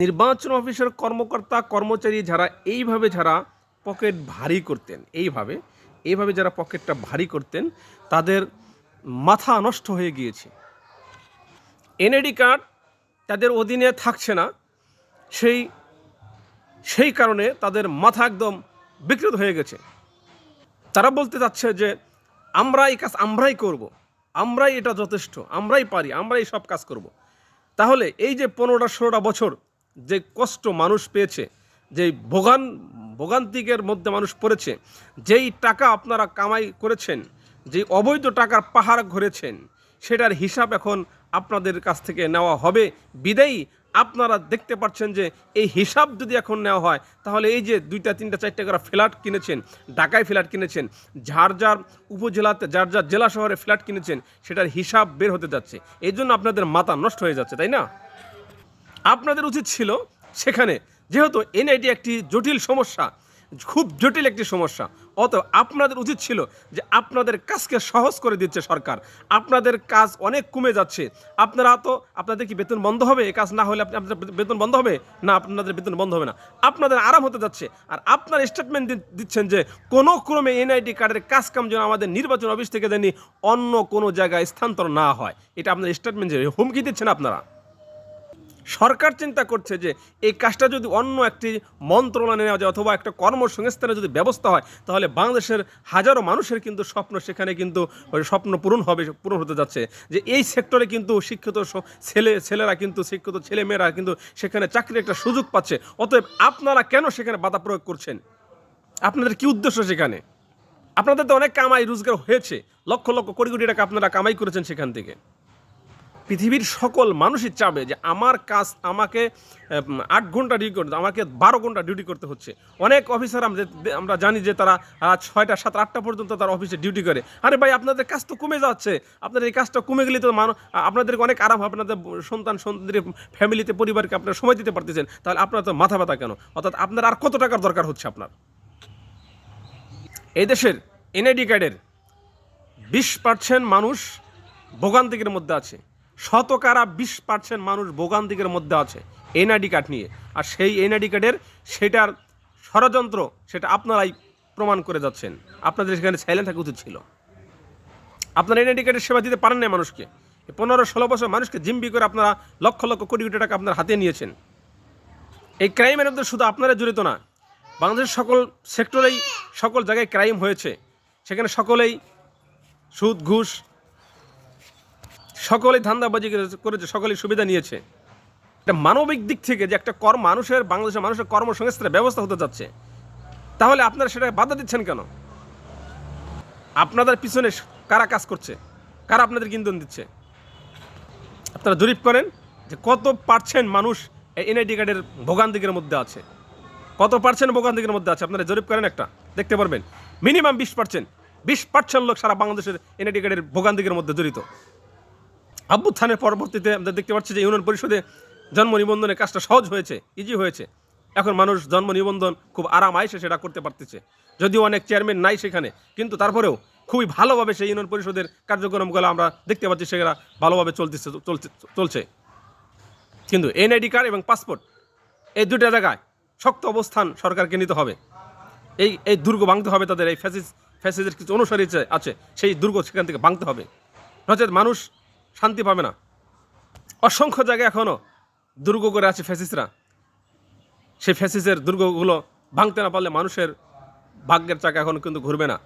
নির্বাচন অফিসের কর্মকর্তা, কর্মচারী যারা এইভাবে যারা পকেট ভারী করতেন, এইভাবে এইভাবে যারা পকেটটা ভারী করতেন, তাদের মাথা নষ্ট হয়ে গিয়েছে এনএডি কার্ড তাদের অধীনে থাকছে না সেই সেই কারণে তাদের মাথা একদম বিকৃত হয়ে গেছে তারা বলতে চাচ্ছে যে আমরা এই কাজ, আমরাই করব। আমরাই এটা যথেষ্ট আমরাই পারি, আমরাই সব কাজ করব। তাহলে এই যে পনেরোটা, ষোলোটা বছর যে কষ্ট মানুষ পেয়েছে, যে ভোগান, ভোগান্তিকের মধ্যে মানুষ পড়েছে, যেই টাকা আপনারা কামাই করেছেন যে অবৈধ টাকার পাহাড় ঘুরেছেন, সেটার হিসাব এখন আপনাদের কাছ থেকে নেওয়া হবে। বিদায়ী, আপনারা দেখতে পাচ্ছেন যে এই হিসাব যদি এখন নেওয়া হয়, তাহলে এই যে দুইটা, তিনটা, চারটা করে ফ্ল্যাট কিনেছেন, ঢাকায় ফ্ল্যাট কিনেছেন যার যার উপজেলাতে যার যার জেলা শহরে ফ্ল্যাট কিনেছেন, সেটার হিসাব বের হতে যাচ্ছে। এই জন্য আপনাদের মাথা নষ্ট হয়ে যাচ্ছে, তাই না? আপনাদের উচিত ছিল সেখানে। যেহেতু এনআইটি একটি জটিল সমস্যা, খুব জটিল একটি সমস্যা অত আপনাদের উচিত ছিল যে আপনাদের কাজকে সহজ করে দিচ্ছে সরকার। আপনাদের কাজ অনেক কমে যাচ্ছে। আপনারা তো, আপনাদের কি বেতন বন্ধ হবে? এই কাজ না হলে আপনি, আপনাদের বেতন বন্ধ হবে? না, আপনাদের বেতন বন্ধ হবে না। আপনাদের আরাম হতে যাচ্ছে। আর আপনার স্টেটমেন্ট দিচ্ছেন যে কোনো ক্রমে এনআইডি কার্ডের কাজ কাম যেন আমাদের নির্বাচন অফিস থেকে জানি অন্য কোনো জায়গায় স্থানান্তর না হয়। এটা আপনার স্টেটমেন্ট যে হুমকি দিচ্ছেন আপনারা। সরকার চিন্তা করছে যে এই কাজটা যদি অন্য একটি মন্ত্রণালয়ে নেওয়া যায় অথবা একটা কর্মসংস্থানের যদি ব্যবস্থা হয়, তাহলে বাংলাদেশের হাজারো মানুষের কিন্তু স্বপ্ন সেখানে কিন্তু স্বপ্ন পূরণ হবে, পূরণ হতে যাচ্ছে। যে এই সেক্টরে কিন্তু শিক্ষিত ছেলে, ছেলেরা কিন্তু, শিক্ষিত ছেলে মেয়েরা কিন্তু সেখানে চাকরির একটা সুযোগ পাচ্ছে। অতএব আপনারা কেন সেখানে বাধা প্রয়োগ করছেন? আপনাদের কি উদ্দেশ্য সেখানে? আপনাদের তো অনেক কামাই রোজগার হয়েছে। লক্ষ লক্ষ কোটি কোটি টাকা আপনারা কামাই করেছেন সেখান থেকে। পৃথিবীর সকল মানুষই চাবে যে আমার কাজ আমাকে আট ঘণ্টা ডিউটি করতে, আমাকে বারো ঘণ্টা ডিউটি করতে হচ্ছে। অনেক অফিসার আমরা জানি যে তারা ছয়টা, সাত, আটটা পর্যন্ত তারা অফিসে ডিউটি করে। আরে ভাই, আপনাদের কাজ তো কমে যাচ্ছে। আপনাদের এই কাজটা কমে গেলে তো মানুষ আপনাদেরকে অনেক আরাম আপনাদের সন্তান, সন্তানের ফ্যামিলিতে পরিবারকে আপনারা সময় দিতে পারতেছেন। তাহলে আপনার তো মাথা ব্যথা কেন? অর্থাৎ আপনার আর কত টাকার দরকার হচ্ছে আপনার? এই দেশের এনআইডি কার্ডের বিশ পার্সেন্ট মানুষ ভোগান্তিকের মধ্যে আছে। শতকারা বিশ পার্সেন্ট মানুষ ভোগান্তিকের মধ্যে আছে এনআইডি কার্ড নিয়ে। আর সেই এনআইডি কার্ডের সেটার ষড়যন্ত্র সেটা আপনারাই প্রমাণ করে যাচ্ছেন। আপনাদের সেখানে সাইলেন্ট থাকা উচিত ছিল। আপনারা এনআইডি কার্ডের সেবা দিতে পারেন না মানুষকে। পনেরো ষোলো বছর মানুষকে জিম্বি করে আপনারা লক্ষ লক্ষ কোটি কোটি টাকা আপনার হাতে নিয়েছেন। এই ক্রাইমের মধ্যে শুধু আপনারা জড়িত না, বাংলাদেশের সকল সেক্টরেই সকল জায়গায় ক্রাইম হয়েছে। সেখানে সকলেই সুদ, ঘুষ সকলেই ধান্দাবাজি করে- করেছে, সকলেই সুবিধা নিয়েছে। একটা মানবিক দিক থেকে যে একটা কর্ম মানুষের, বাংলাদেশের মানুষের কর্মসংস্থানের ব্যবস্থা হতে যাচ্ছে, তাহলে আপনারা সেটা বাধা দিচ্ছেন কেন? আপনাদের পিছনে কারা কাজ করছে? কারা আপনাদের ইন্ধন দিচ্ছে? আপনারা জরিপ করেন যে কত পার্সেন্ট মানুষ এনআইডি কার্ডের ভোগান্তিকের মধ্যে আছে। কত পার্সেন্ট ভোগান্তিকের মধ্যে আছে? আপনারা জরিপ করেন একটা, দেখতে পারবেন। মিনিমাম বিশ পার্সেন্ট বিশ পার্সেন্ট লোক সারা বাংলাদেশের এনআইডি কার্ডের ভোগান্তিকের মধ্যে জড়িত। আব্বুত্থানের পরবর্তীতে আমরা দেখতে পাচ্ছি যে ইউনিয়ন পরিষদে জন্ম নিবন্ধনের কাজটা সহজ হয়েছে ইজি হয়েছে। এখন মানুষ জন্ম নিবন্ধন খুব আরাম আয়সে সেটা করতে পারতেছে। যদিও অনেক চেয়ারম্যান নাই সেখানে, কিন্তু তারপরেও খুবই ভালোভাবে সেই ইউনিয়ন পরিষদের কার্যক্রমগুলো আমরা দেখতে পাচ্ছি, সেগুলো ভালোভাবে চলতেছে, চলছে কিন্তু এনআইডি কার্ড এবং পাসপোর্ট এই দুটা জায়গায় শক্ত অবস্থান সরকারকে নিতে হবে। এই এই দুর্গ ভাঙতে হবে তাদের, এই ফ্যাসিস ফ্যাসিসের কিছু অনুসারী আছে, সেই দুর্গ সেখান থেকে ভাঙতে হবে। নচেত মানুষ শান্তি পাবে না। অসংখ্য জায়গায় এখনও দুর্গ করে আছে ফ্যাসিসরা। সেই ফ্যাসিসের দুর্গগুলো ভাঙতে না পারলে মানুষের ভাগ্যের চাকা এখন কিন্তু ঘুরবে না।